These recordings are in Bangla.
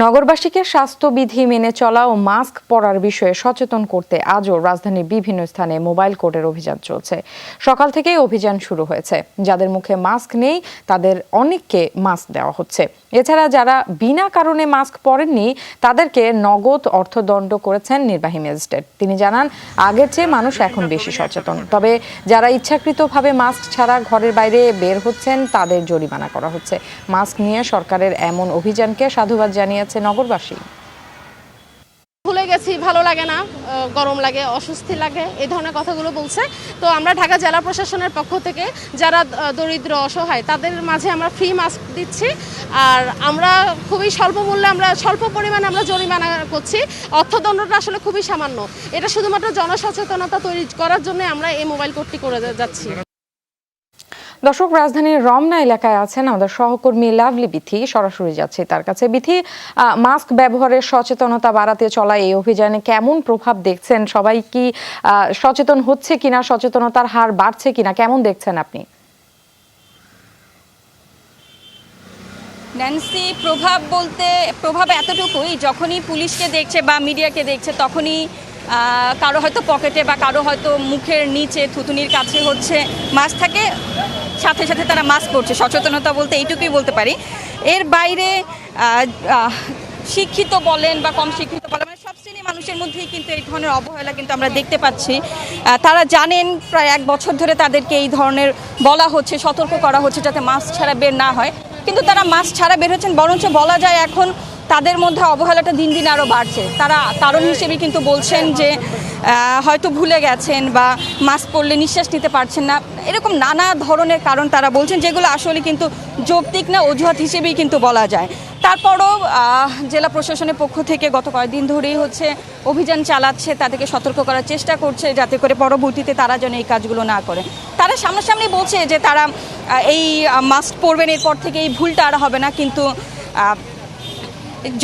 নগরবাসীকে স্বাস্থ্যবিধি মেনে চলা ও মাস্ক পরার বিষয়ে সচেতন করতে আজও রাজধানীর বিভিন্ন স্থানে মোবাইল কোর্টের অভিযান চলছে। সকাল থেকেই অভিযান শুরু হয়েছে। যাদের মুখে মাস্ক নেই, তাদের অনেককে মাস্ক দেওয়া হচ্ছে। এছাড়া যারা বিনা কারণে মাস্ক পরেননি, তাদেরকে নগদ অর্থদণ্ড করেছেন নির্বাহী ম্যাজিস্ট্রেট। তিনি জানান, আগের চেয়ে মানুষ এখন বেশি সচেতন। তবে যারা ইচ্ছাকৃতভাবে মাস্ক ছাড়া ঘরের বাইরে বের হচ্ছেন, তাদের জরিমানা করা হচ্ছে। মাস্ক নিয়ে সরকারের এমন অভিযানকে সাধুবাদ জানিয়েছে নগরবাসী। ভুলে গেছি, ভালো লাগে না গরম লাগে, অস্বস্তি লাগে, এই ধরনের কথাগুলো বলছে। তো আমরা ঢাকা জেলা প্রশাসনের পক্ষ থেকে যারা দরিদ্র, অসহায়, তাদের মাঝে আমরা ফ্রি মাস্ক দিচ্ছি। আর আমরা খুবই স্বল্প মূল্যে আমরা স্বল্প পরিমাণে আমরা জরিমানা করছি। অর্থদণ্ডটা আসলে খুবই সামান্য। এটা শুধুমাত্র জনসচেতনতা তৈরি করার জন্য আমরা এই মোবাইল কোডটি করে যাচ্ছি। দর্শক, রাজধানীর রমনা এলাকায় আছেন আমাদের সহকর্মী লাভলি বিথি। সরাসরি যাচ্ছে তার কাছে। বিথি মাস্ক ব্যবহারের সচেতনতা বাড়াতে চলা এই অভিযানে কেমন প্রভাব দেখছেন? সবাই কি সচেতন হচ্ছে কিনা? সচেতনতার হার বাড়ছে কিনা? কেমন দেখছেন আপনি? ন্যান্সি, প্রভাব বলতে, প্রভাব এতটুকুই, যখনই পুলিশকে দেখছে বা মিডিয়াকে দেখছে, তখনই কারও হয়তো পকেটে বা কারও হয়তো মুখের নিচে থুতুনির কাছে হচ্ছে মাস্ক থাকে। সাথে সাথে তারা মাস্ক পরছে সচেতনতা বলতে এইটুকুই বলতে পারি। এর বাইরে শিক্ষিত বলেন বা কম শিক্ষিত বলেন মানে সব শ্রেণির মানুষের মধ্যেই কিন্তু এই ধরনের অবহেলা কিন্তু আমরা দেখতে পাচ্ছি। তারা জানেন প্রায় এক বছর ধরে তাদেরকে এই ধরনের বলা হচ্ছে, সতর্ক করা হচ্ছে যাতে মাস্ক ছাড়া বের না হয়। কিন্তু তারা মাস্ক ছাড়া বের হচ্ছেন, বরঞ্চ বলা যায় এখন তাদের মধ্যে অবহেলাটা দিন দিন আরও বাড়ছে। তারা কারণ হিসেবে কিন্তু বলছেন যে হয়তো ভুলে গেছেন বা মাস্ক পরলে নিঃশ্বাস নিতে পারছেন না। এরকম নানা ধরনের কারণ তারা বলছেন, যেগুলো আসলে কিন্তু যৌক্তিক না, অজুহাত হিসেবেই কিন্তু বলা যায়। তারপরও জেলা প্রশাসনের পক্ষ থেকে গত কয়েকদিন ধরেই হচ্ছে অভিযান চালাচ্ছে, তাদেরকে সতর্ক করার চেষ্টা করছে, যাতে করে পরবর্তীতে তারা যেন এই কাজগুলো না করে। তারা সামনাসামনি বলছে যে তারা এই মাস্ক পরবেন, এরপর থেকে এই ভুলটা আর হবে না, কিন্তু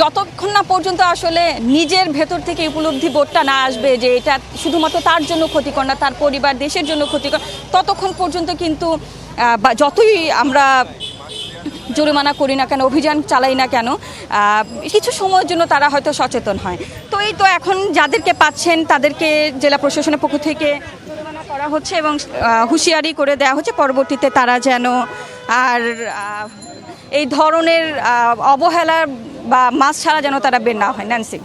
যতক্ষণ না পর্যন্ত আসলে নিজের ভেতর থেকে উপলব্ধি বোধটা না আসবে যে এটা শুধুমাত্র তার জন্য ক্ষতিকর না, তার পরিবার, দেশের জন্য ক্ষতিকর, ততক্ষণ পর্যন্ত কিন্তু যতই আমরা জরিমানা করি না কেন, অভিযান চালাই না কেন কিছু সময়ের জন্য তারা হয়তো সচেতন হয়। তো এই তো এখন যাদেরকে পাচ্ছেন, তাদেরকে জেলা প্রশাসনের পক্ষ থেকে জরিমানা করা হচ্ছে এবং হুঁশিয়ারি করে দেওয়া হচ্ছে। পরবর্তীতে তারা যেন আর এই ধরনের অবহেলা বা মাছ ছাড়া যেন তারা বের না হয় ন্যান্সি